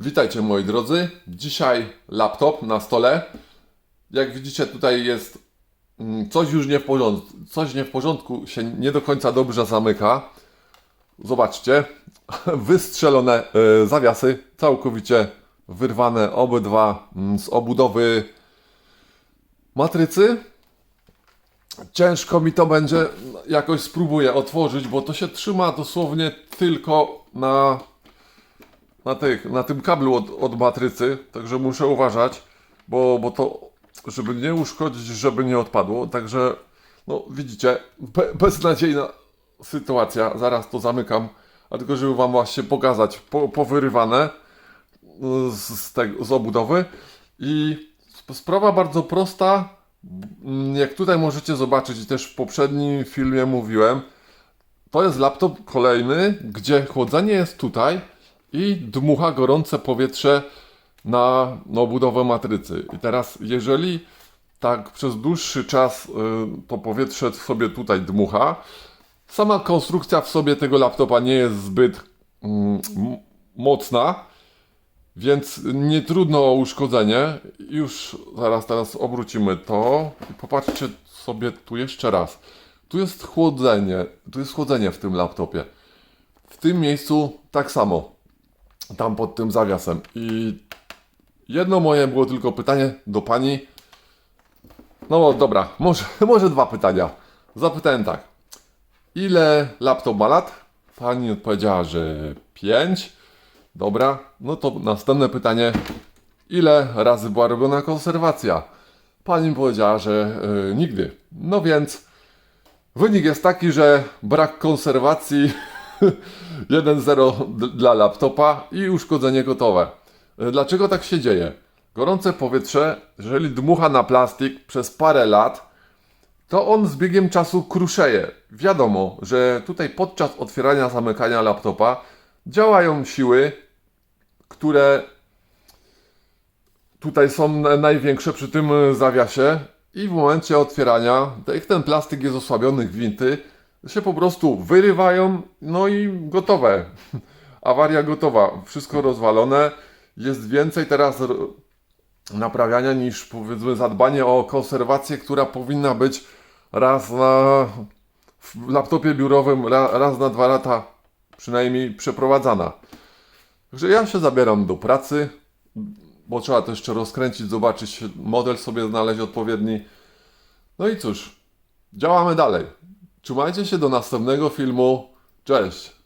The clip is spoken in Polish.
Witajcie moi drodzy. Dzisiaj laptop na stole. Jak widzicie tutaj jest mm, coś już nie w porządku, coś nie w porządku, się nie do końca dobrze zamyka. Zobaczcie, wystrzelone e, zawiasy, całkowicie wyrwane obydwa mm, z obudowy matrycy. Ciężko mi to będzie, jakoś spróbuję otworzyć, bo to się trzyma dosłownie tylko na na, tych, na tym kablu od, od matrycy, także muszę uważać, bo, bo to, żeby nie uszkodzić, żeby nie odpadło, także no widzicie, be, beznadziejna sytuacja, zaraz to zamykam, a tylko żeby wam właśnie pokazać, po, powyrywane z, z, tego, z obudowy. I sp- sprawa bardzo prosta, Mm, jak tutaj możecie zobaczyć i też w poprzednim filmie mówiłem, to jest laptop kolejny, gdzie chłodzenie jest tutaj i dmucha gorące powietrze na no, budowę matrycy. I teraz, jeżeli tak przez dłuższy czas y, to powietrze sobie tutaj dmucha, sama konstrukcja w sobie tego laptopa nie jest zbyt mm, mocna, więc nie trudno o uszkodzenie. Już zaraz teraz obrócimy to i popatrzcie sobie tu jeszcze raz. Tu jest chłodzenie, tu jest chłodzenie w tym laptopie. W tym miejscu tak samo. Tam pod tym zawiasem. I jedno moje było tylko pytanie do pani. No dobra, może, może dwa pytania. Zapytałem tak. Ile laptop ma lat? Pani odpowiedziała, że 5. Dobra, no to następne pytanie. Ile razy była robiona konserwacja? Pani powiedziała, że y, nigdy. No więc wynik jest taki, że brak konserwacji 1-0 d- dla laptopa i uszkodzenie gotowe. Dlaczego tak się dzieje? Gorące powietrze, jeżeli dmucha na plastik przez parę lat, to on z biegiem czasu kruszeje. Wiadomo, że tutaj podczas otwierania, zamykania laptopa działają siły, które tutaj są na- największe przy tym e, zawiasie i w momencie otwierania, jak ten plastik jest osłabiony, gwinty się po prostu wyrywają, no i gotowe. Awaria gotowa, wszystko rozwalone. Jest więcej teraz naprawiania niż powiedzmy zadbanie o konserwację, która powinna być raz na w laptopie biurowym ra, raz na dwa lata przynajmniej przeprowadzana. Także ja się zabieram do pracy, bo trzeba to jeszcze rozkręcić, zobaczyć model sobie znaleźć odpowiedni. No i cóż, działamy dalej. Trzymajcie się do następnego filmu. Cześć!